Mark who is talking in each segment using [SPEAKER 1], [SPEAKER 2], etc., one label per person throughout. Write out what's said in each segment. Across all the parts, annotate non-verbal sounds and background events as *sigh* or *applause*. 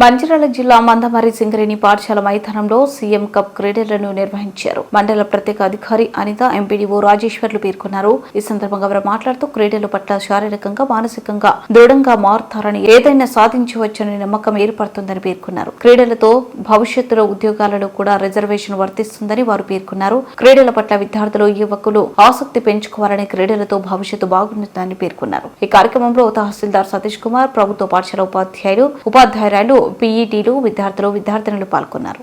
[SPEAKER 1] మంచిర్యాల జిల్లా మందమరి సింగరేణి పాఠశాల మైదానంలో సీఎం కప్ క్రీడలను నిర్వహించారు. మండల ప్రత్యేక అధికారి అనిత ఎంపీడీఓ రాజేశ్వర్లు పేర్కొన్నారు. ఈ సందర్భంగా వారు మాట్లాడుతూ క్రీడల పట్ల శారీరకంగా మానసికంగా దృఢంగా మారుతారని ఏదైనా సాధించవచ్చని నమ్మకం ఏర్పడుతుందని పేర్కొన్నారు. క్రీడలతో భవిష్యత్తులో ఉద్యోగాలలో కూడా రిజర్వేషన్ వర్తిస్తుందని వారు పేర్కొన్నారు. క్రీడల పట్ల విద్యార్థులు యువకులు ఆసక్తి పెంచుకోవాలని క్రీడలతో భవిష్యత్తు బాగుంటుందని పేర్కొన్నారు. ఈ కార్యక్రమంలో తహసీల్దార్ సతీష్ కుమార్ ప్రభుత్వ పాఠశాల ఉపాధ్యాయులు ఉపాధ్యాయురాలు పీఈటీలు విద్యార్థులు విద్యార్థినులు పాల్గొన్నారు.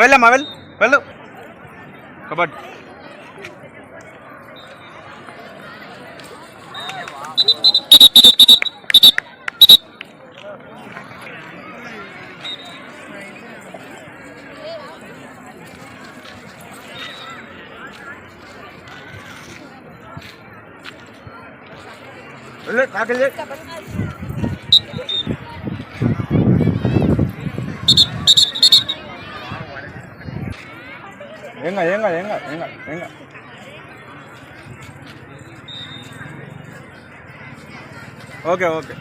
[SPEAKER 2] వెళ్ళమ్మా వెళ్ళు వెళ్ళు. Kabaddi. Lết, ba cái lết. Enga, enga, enga, enga, enga. Okay okay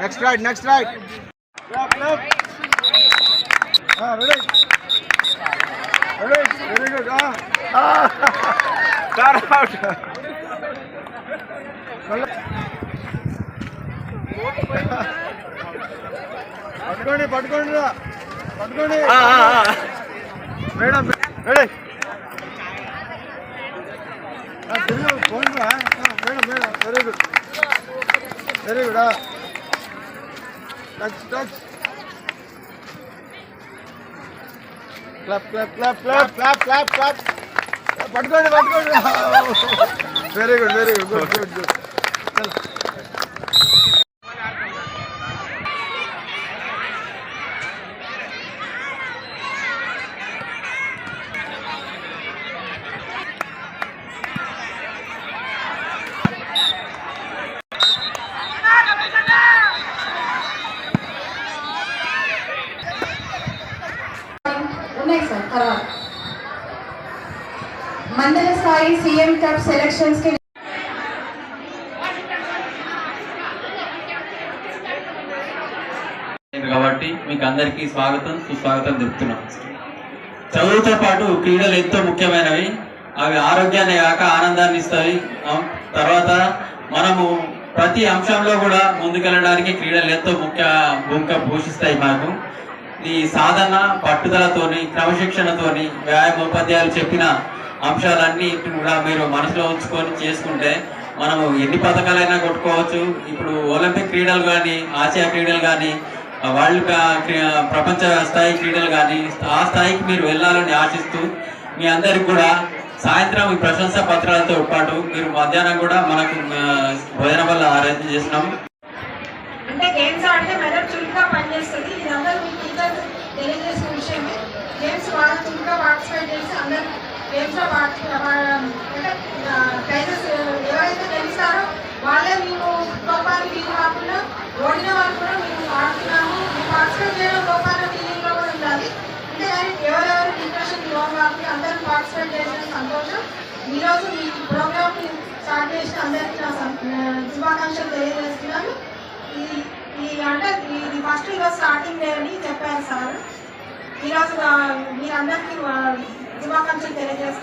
[SPEAKER 2] Next right, next right. Ah. *laughs* Start out. *laughs* పట్టుకోండి పట్టుకోండి. పట్టుకోండి. Madam ready phone madam madam very good very good touch touch. Clap clap clap clap clap clap clap. పట్టుకోండి పట్టుకోండి. *laughs* Very good good good
[SPEAKER 3] ఉన్నాయి sir తర్వాత మండల స్థాయి CM cup
[SPEAKER 4] సెలక్షన్స్కి కాబట్టి మీకు అందరికీ స్వాగతం సుస్వాగతం చెప్తున్నాం చదువుతో పాటు క్రీడలు ఎంతో ముఖ్యమైనవి. అవి ఆరోగ్యాన్ని కాక ఆనందాన్ని ఇస్తాయి. తర్వాత మనము ప్రతి అంశంలో కూడా ముందుకెళ్ళడానికి క్రీడలు ఎంతో ముఖ్య భూమిక పోషిస్తాయి మాకు. ఈ సాధన పట్టుదలతోని క్రమశిక్షణతోని వ్యాయామ ఉపాధ్యాయులు చెప్పిన అంశాలన్నీ కూడా మీరు మనసులో ఉంచుకొని చేసుకుంటే మనము ఎన్ని పథకాలైనా కొట్టుకోవచ్చు. ఇప్పుడు ఒలింపిక్ క్రీడలు కానీ ఆసియా క్రీడలు కానీ వరల్డ్ ప్రపంచ స్థాయి క్రీడలు కానీ ఆ స్థాయికి మీరు వెళ్ళాలని ఆశిస్తూ మీ అందరికి కూడా సాయంత్రం ఈ ప్రశంసా పత్రాలతో పాటు మీరు మధ్యాహ్నం కూడా మనకు భోజనం వల్ల ఆరాధన చేసినాము
[SPEAKER 3] గేమ్స్ ఆడితే మెదడు చురుగ్గా పనిచేస్తుంది. ఇది అందరూ మీకు ఇంకా తెలియజేసిన విషయమే గేమ్స్ బాగా చురుగ్గా పార్టిసిపేట్ చేసి అందరు గేమ్స్లో అంటే ప్రైజెస్ ఎవరైతే గెలుస్తారో వాళ్ళే మేము లోపాలు ఫీల్ కాకుండా ఓడిన వాళ్ళు కూడా మేము ఆడుతున్నాము. మేము పార్టిసిపేట్ చేయడం లోపాల ఫీలింగ్లో కూడా ఉండాలి. అంటే కానీ ఎవరెవరు ఇంట్రెస్ట్ లోన్ కాకుండా అందరూ పార్టిసిపేట్ చేసిన సంతోషం. ఈరోజు మీ ప్రోగ్రామ్ స్టార్ట్ చేసిన అందరికీ నా శుభాకాంక్షలు తెలియజేస్తున్నాను. ఈ అంటే ఇది ఫస్ట్ ఈరోజు స్టార్టింగ్ డే అని చెప్పారు సార్. ఈరోజు మీరందరికీ శుభాకాంక్షలు తెలియజేస్తూ